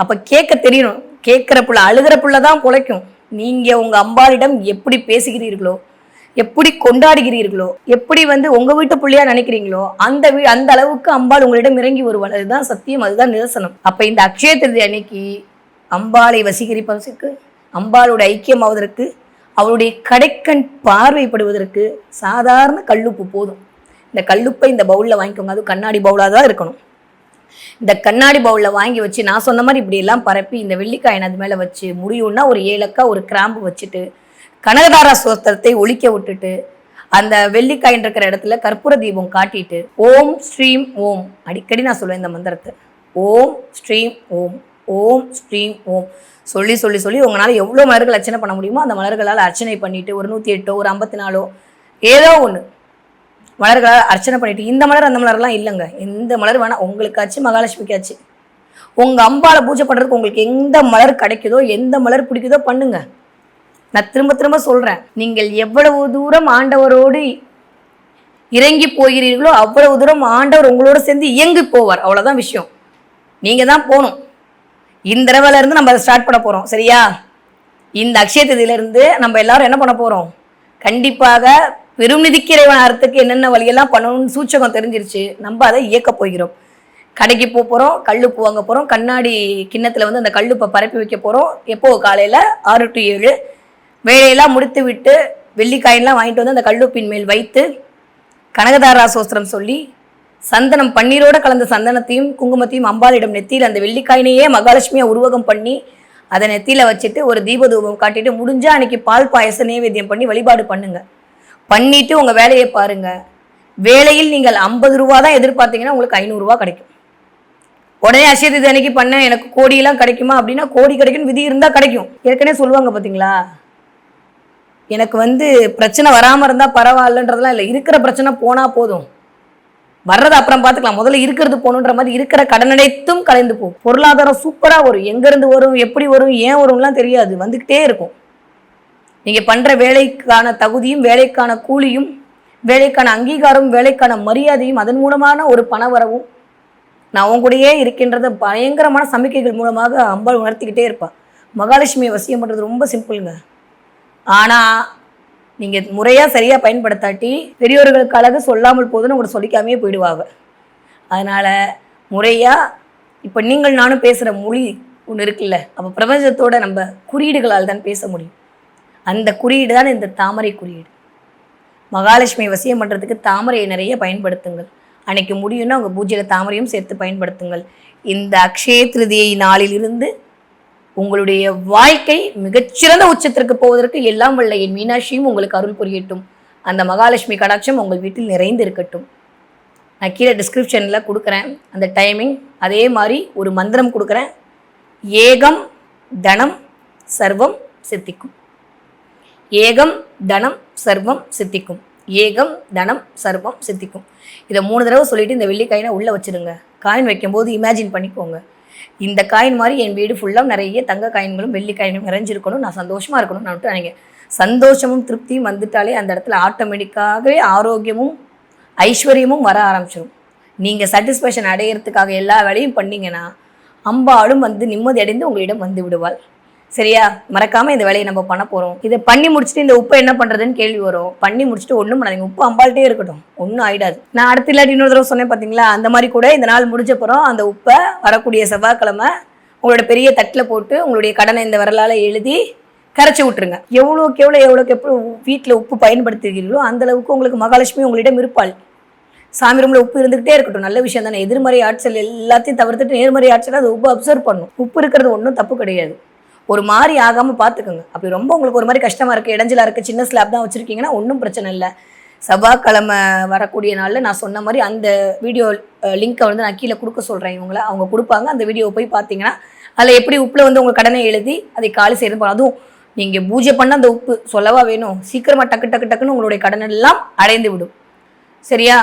அப்போ கேட்க தெரியணும். கேட்குற பிள்ளை அழுகிற பிள்ளை தான் குலைக்கும். நீங்கள் உங்கள் அம்பாளிடம் எப்படி பேசுகிறீர்களோ எப்படி கொண்டாடுகிறீர்களோ எப்படி வந்து உங்கள் வீட்டு பிள்ளையா நினைக்கிறீங்களோ அந்த வீ அந்த அளவுக்கு அம்பாள் உங்களிடம் இறங்கி வருவாள். அதுதான் சத்தியம் அதுதான் நிதர்சனம். அப்போ இந்த அக்ஷய திருதி அன்னைக்கு அம்பாளை வசீகரிப்பதற்கு அம்பாளோட ஐக்கியமாவதற்கு அவளுடைய கடைக்கண் பார்வைப்படுவதற்கு சாதாரண கல்லுப்பு போதும். இந்த கல்லுப்பை இந்த பவுலில் வாங்கிக்கோங்க. அது கண்ணாடி பவுலாக தான் இருக்கணும். இந்த கண்ணாடி பவுலில் வாங்கி வச்சு நான் சொன்ன மாதிரி இப்படி எல்லாம் பரப்பி இந்த வெள்ளிக்காயின் அது மேலே வச்சு முடியும்னா ஒரு ஏலக்காய் ஒரு கிராம்பு வச்சுட்டு கனகதார சோஸ்திரத்தை ஒழிக்க விட்டுட்டு அந்த வெள்ளிக்காயின் இருக்கிற இடத்துல கற்பூர தீபம் காட்டிட்டு ஓம் ஸ்ரீம் ஓம். அடிக்கடி நான் சொல்லுவேன் இந்த மந்திரத்தை. ஓம் ஸ்ரீம் ஓம். ஓம் ஸ்ரீம் ஓம். சொல்லி சொல்லி சொல்லி உங்களால் எவ்வளோ மலர்கள் அர்ச்சனை பண்ண முடியுமோ அந்த மலர்களால் அர்ச்சனை பண்ணிவிட்டு ஒரு நூற்றி எட்டோ ஒரு ஐம்பத்தி நாலோ ஏதோ ஒன்று மலர்களால் அர்ச்சனை பண்ணிவிட்டு இந்த மலர் அந்த மலர்லாம் இல்லைங்க. எந்த மலர் வேணால் உங்களுக்காச்சு மகாலட்சுமிக்காச்சு. உங்கள் அம்பாவை பூஜை பண்ணுறதுக்கு உங்களுக்கு எந்த மலர் கிடைக்குதோ எந்த மலர் பிடிக்குதோ பண்ணுங்க. நான் திரும்ப திரும்ப சொல்கிறேன் நீங்கள் எவ்வளவு தூரம் ஆண்டவரோடு இறங்கி போகிறீர்களோ அவ்வளவு தூரம் ஆண்டவர் உங்களோட சேர்ந்து இயங்கி போவார். அவ்வளோதான் விஷயம். நீங்கள் தான் போகணும். இந்த தடவைல இருந்து நம்ம அதை ஸ்டார்ட் பண்ண போகிறோம் சரியா? இந்த அக்ஷய திதியிலிருந்து நம்ம எல்லாரும் என்ன பண்ண போகிறோம் கண்டிப்பாக பெரும் நிதிக்கிறைவனாகிறதுக்கு என்னென்ன வழியெல்லாம் பண்ணணும்னு சூச்சகம் தெரிஞ்சிருச்சு. நம்ம அதை இயக்க போகிறோம். கடைக்கு போக போகிறோம் கல்லுப்பு வாங்க போகிறோம் கண்ணாடி கிண்ணத்தில் வந்து அந்த கல்லுப்பை பரப்பி வைக்க போகிறோம் எப்போ? காலையில் ஆறு டு ஏழு. வேலையெல்லாம் முடித்து விட்டு வெள்ளிக்காயெல்லாம் வாங்கிட்டு வந்து அந்த கல்லுப்பின் மேல் வைத்து கனகதாரா சோஸ்திரம் சொல்லி சந்தனம் பன்னீரோட கலந்த சந்தனத்தையும் குங்குமத்தையும் அம்பாளிடம் நெத்தியில் அந்த வெள்ளிக்காயினையே மகாலட்சுமியை உருவகம் பண்ணி அதை நெத்தியில் வச்சுட்டு ஒரு தீபதூபம் காட்டிட்டு முடிஞ்சால் அன்னைக்கு பால் பாயச நைவேத்தியம் பண்ணி வழிபாடு பண்ணுங்க. பண்ணிட்டு உங்கள் வேலையை பாருங்க. வேலையில் நீங்கள் ஐம்பது ரூபா தான் எதிர்பார்த்தீங்கன்னா உங்களுக்கு ஐநூறுரூவா கிடைக்கும். உடனே அசையது அன்னைக்கு பண்ண எனக்கு கோடியெல்லாம் கிடைக்குமா அப்படின்னா கோடி கிடைக்கும் விதி இருந்தால் கிடைக்கும். ஏற்கனவே சொல்லுவாங்க பார்த்தீங்களா எனக்கு வந்து பிரச்சனை வராமல் இருந்தால் பரவாயில்லன்றதெல்லாம் இல்லை. இருக்கிற பிரச்சனை போனால் போதும். வர்றது அப்புறம் பார்த்துக்கலாம். முதல்ல இருக்கிறது போகணுன்ற மாதிரி இருக்கிற கடனடைத்தும் கலைந்து போகும். பொருளாதாரம் சூப்பராக வரும். எங்கேருந்து வரும் எப்படி வரும் ஏன் வரும்லாம் தெரியாது. வந்துக்கிட்டே இருக்கும். நீங்கள் பண்ணுற வேலைக்கான தகுதியும் வேலைக்கான கூலியும் வேலைக்கான அங்கீகாரம் வேலைக்கான மரியாதையும் அதன் மூலமான ஒரு பண வரவும் நான் உன் கூடயே இருக்கின்றத பயங்கரமான சமிக்கைகள் மூலமாக அம்பாள் உணர்த்திக்கிட்டே இருப்பாள் மகாலட்சுமியை வசியம் பண்ணுறது ரொம்ப சிம்பிளுங்க ஆனால் நீங்கள் முறையாக சரியாக பயன்படுத்தாட்டி பெரியோர்களுக்கு அழகு சொல்லாமல் போதுன்னு உங்களை சொல்லிக்காமே போயிடுவாங்க. அதனால் முறையாக இப்போ நீங்கள் நானும் பேசுகிற மொழி ஒன்று இருக்குல்ல அப்போ பிரபஞ்சத்தோட நம்ம குறியீடுகளால் தான் பேச முடியும். அந்த குறியீடு தான் இந்த தாமரை குறியீடு. மகாலட்சுமி வசியம் பண்ணுறதுக்கு தாமரையை நிறைய பயன்படுத்துங்கள். அன்னைக்கு முடியும்னா உங்கள் பூஜையில் தாமரையும் சேர்த்து பயன்படுத்துங்கள். இந்த அக்ஷய திருதியை நாளிலிருந்து உங்களுடைய வாழ்க்கை மிகச்சிறந்த உச்சத்திற்கு போவதற்கு எல்லாம் வல்ல என் மீனாட்சியும் உங்களுக்கு அருள் புரியட்டும். அந்த மகாலட்சுமி கடாட்சம் உங்கள் வீட்டில் நிறைந்து இருக்கட்டும் நான் கீழே டிஸ்கிரிப்ஷனில் கொடுக்குறேன். அந்த டைமிங் அதே மாதிரி ஒரு மந்திரம் கொடுக்குறேன். ஏகம் தனம் சர்வம் சித்திக்கும். ஏகம் தனம் சர்வம் சித்திக்கும். ஏகம் தனம் சர்வம் சித்திக்கும். இதை மூணு தடவை சொல்லிட்டு இந்த வெள்ளிக்காயினை உள்ளே வச்சிருங்க. காயின் வைக்கும்போது இமேஜின் பண்ணிக்கோங்க. இந்த காயின் மாதிரி என் வீடு ஃபுல்லாக நிறைய தங்க காயின்களும் வெள்ளி காயினும் நிறைஞ்சிருக்கணும். நான் சந்தோஷமாக இருக்கணும் நான் நினைங்க சந்தோஷமும் திருப்தியும் வந்துட்டாலே அந்த இடத்துல ஆட்டோமேட்டிக்காகவே ஆரோக்கியமும் ஐஸ்வர்யமும் வர ஆரம்பிச்சிடும் நீங்கள் சாட்டிஸ்ஃபேக்ஷன் அடையிறதுக்காக எல்லா வேலையும் பண்ணீங்கன்னா அம்பாளும் வந்து நிம்மதி அடைந்து உங்களிடம் வந்து விடுவாள். சரியா? மறக்காம இந்த வேலையை நம்ம பண்ண போறோம். இதை பண்ணி முடிச்சுட்டு இந்த உப்பை என்ன பண்றதுன்னு கேள்வி வரும். பண்ணி முடிச்சுட்டு ஒன்றும் பண்ணாதீங்க. உப்பு அம்பாள்கிட்டே இருக்கட்டும். ஒன்றும் ஆயிடாது. நான் அடுத்த இல்லாட்டி இன்னொரு தடவை சொன்னேன் பார்த்தீங்களா அந்த மாதிரி கூட இந்த நாள் முடிஞ்சப்புறம் அந்த உப்பை வரக்கூடிய செவ்வாய்க்கிழமை உங்களோட பெரிய தட்டில் போட்டு உங்களுடைய கடனை இந்த வரலால் எழுதி கரைச்சி விட்டுருங்க. எவ்வளோக்கு எவ்வளோ எவ்வளோக்கு எவ்வளோ வீட்டில் உப்பு பயன்படுத்துகிறீர்களோ அந்த அளவுக்கு உங்களுக்கு மகாலட்சுமி உங்களிடம் இருப்பாள். சாமி ரூமில் உப்பு இருந்துகிட்டே இருக்கட்டும். நல்ல விஷயம் தானே. எதிர்மறை ஆட்சல் எல்லாத்தையும் தவிர்த்துட்டு நேர்மறை ஆட்சல் அது உப்பு அப்சர்வ் பண்ணும். உப்பு இருக்கிறது ஒன்றும் தப்பு கிடையாது. ஒரு மாதிரி ஆகாமல் பார்த்துக்கோங்க அப்படி ரொம்ப உங்களுக்கு ஒரு மாதிரி கஷ்டமாக இருக்குது இடைஞ்சலாக இருக்குது சின்ன ஸ்லாப் தான் வச்சுருக்கீங்கன்னா ஒன்றும் பிரச்சனை இல்லை. செவ்வாய்க்கிழமை வரக்கூடிய நாளில் நான் சொன்ன மாதிரி அந்த வீடியோ லிங்க்கை வந்து நான் கீழே கொடுக்க சொல்கிறேன் இவங்கள. அவங்க கொடுப்பாங்க. அந்த வீடியோவை போய் பார்த்தீங்கன்னா அதில் எப்படி உப்பில் வந்து உங்கள் கடனை எழுதி அதை காலி செய்து போகலாம் அதுவும் நீங்கள் பூஜை பண்ண அந்த உப்பு சொல்லவா வேணும்? சீக்கிரமாக டக்கு டக்கு டக்குன்னு உங்களுடைய கடன் எல்லாம் அடைந்து விடும். சரியா?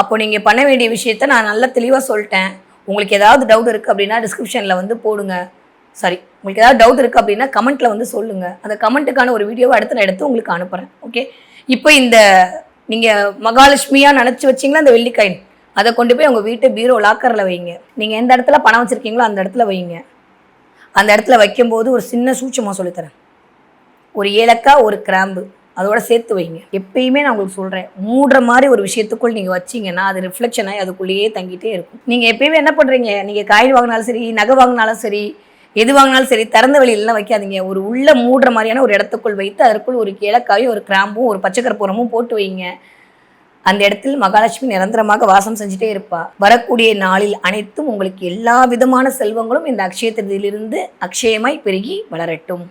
அப்போ நீங்கள் பண்ண வேண்டிய விஷயத்த நான் நல்லா தெளிவாக சொல்லிட்டேன். உங்களுக்கு ஏதாவது டவுட் இருக்குது அப்படின்னா டிஸ்கிரிப்ஷனில் வந்து போடுங்க. சாரி. உங்களுக்கு ஏதாவது டவுட் இருக்குது அப்படின்னா கமெண்ட்டில் வந்து சொல்லுங்கள் அந்த கமெண்ட்டுக்கான ஒரு வீடியோவை அடுத்து நான் எடுத்து உங்களுக்கு அனுப்புகிறேன் ஓகே இப்போ இந்த நீங்கள் மகாலட்சுமியாக நினச்சி வச்சிங்களா? அந்த வெள்ளிக்காயின். அதை கொண்டு போய் உங்கள் வீட்டு பீரோ லாக்கரில் வைங்க. நீங்கள் எந்த இடத்துல பணம் வச்சுருக்கீங்களோ அந்த இடத்துல வைங்க. அந்த இடத்துல வைக்கும்போது ஒரு சின்ன சூட்சமாக சொல்லித்தரேன். ஒரு ஏலக்காய் ஒரு கிராம்பு. அதோட சேர்த்து வைங்க. எப்பயுமே நான் உங்களுக்கு சொல்கிறேன் மூடுற மாதிரி ஒரு விஷயத்துக்குள் நீங்கள் வச்சிங்கன்னா அது ரிஃப்ளெக்ஷன் ஆகி அதுக்குள்ளேயே தங்கிட்டே இருக்கும். நீங்கள் எப்பயுமே என்ன பண்ணுறீங்க நீங்கள் காயின் வாங்கினாலும் சரி நகை வாங்கினாலும் சரி எது வாங்கினாலும் சரி திறந்த வெளியிலலாம் வைக்காதீங்க. ஒரு உள்ள மூடுற மாதிரியான ஒரு இடத்துக்குள் வைத்து அதற்குள் ஒரு ஏலக்காயும் ஒரு கிராம்பும் ஒரு பச்சைக்கற்பூரமும் போட்டு வைங்க. அந்த இடத்தில் மகாலட்சுமி நிரந்தரமாக வாசம் செஞ்சுட்டே இருப்பா. வரக்கூடிய நாளில் அனைத்தும் உங்களுக்கு எல்லா விதமான செல்வங்களும் இந்த அக்ஷய திருதியிலிருந்து அக்ஷயமாய் பெருகி வளரட்டும்.